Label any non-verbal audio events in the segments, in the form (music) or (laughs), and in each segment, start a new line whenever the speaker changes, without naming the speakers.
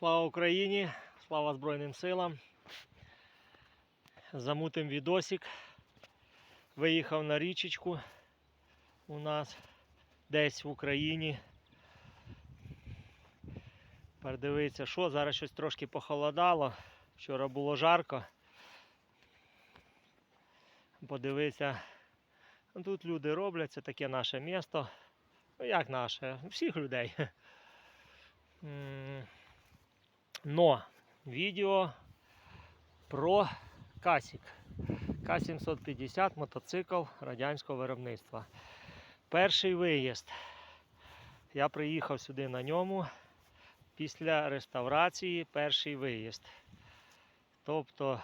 Слава Україні! Слава Збройним силам! Замутим відосик. Виїхав на річечку у нас десь в Україні. Передивиться, що зараз щось трошки похолодало. Вчора було жарко. Подивися, ну, тут люди роблять, це таке наше місто. Ну як наше? Всіх людей. (laughs) Но відео про Касік. К-750 мотоцикл радянського виробництва. Перший виїзд. Я приїхав сюди на ньому після реставрації перший виїзд. Тобто,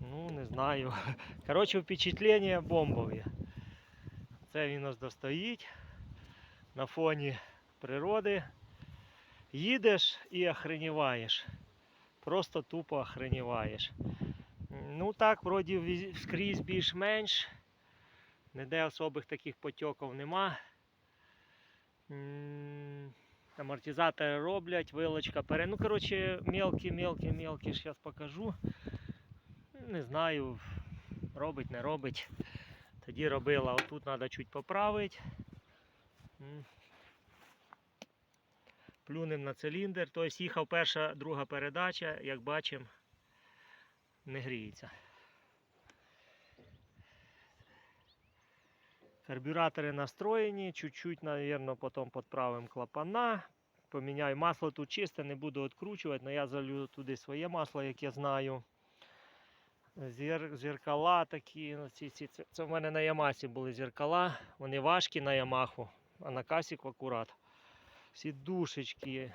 ну не знаю. (laughs) Коротше, впечатлення бомбові. Це він ось достоїть на фоні природи. Їдеш і охреніваєш. Просто тупо охреніваєш. Ну так, вроді скрізь більш-менш. Ніде особих таких потьоків нема. Амортизатори роблять, вилочка пере. Ну, коротше, мелкі, мелкі, мелкі, зараз покажу. Не знаю, робить, не робить. Тоді робила, отут треба чуть поправити. М. Плюнем на циліндр. Тобто їхав перша, друга передача, як бачимо, не гріється. Карбюратори настроєні, чуть-чуть, наверное, потім підправимо клапана. Поміняю масло тут чисте, не буду відкручувати, але я залью туди своє масло, яке знаю. Зір, зеркала такі. ну, Ці, ці, це, в мене на Ямасі були зеркала. Вони важкі на Ямаху, а на Касіку акурат. Всі душечки.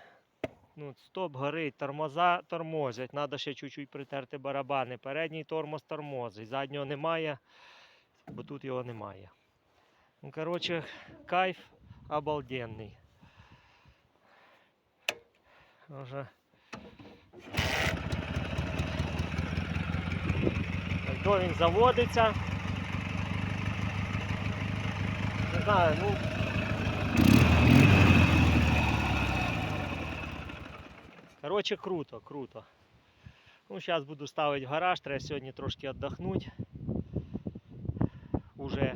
Ну, стоп горить, тормоза тормозять. Треба ще чуть-чуть притерти барабани. Передній тормоз тормозить, заднього немає, бо тут його немає. Ну, коротше, кайф обалденний. Вже. То він заводиться. Не знаю, ну. Коротше, круто, круто. Ну, зараз буду ставити в гараж, треба сьогодні трошки віддохнути. Уже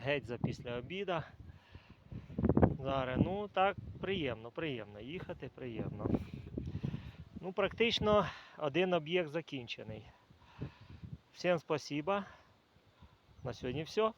геть за після обіда. Зараз, ну так, приємно, приємно. Їхати приємно. Ну, практично один об'єкт закінчений. Всім спасибо. На сьогодні все.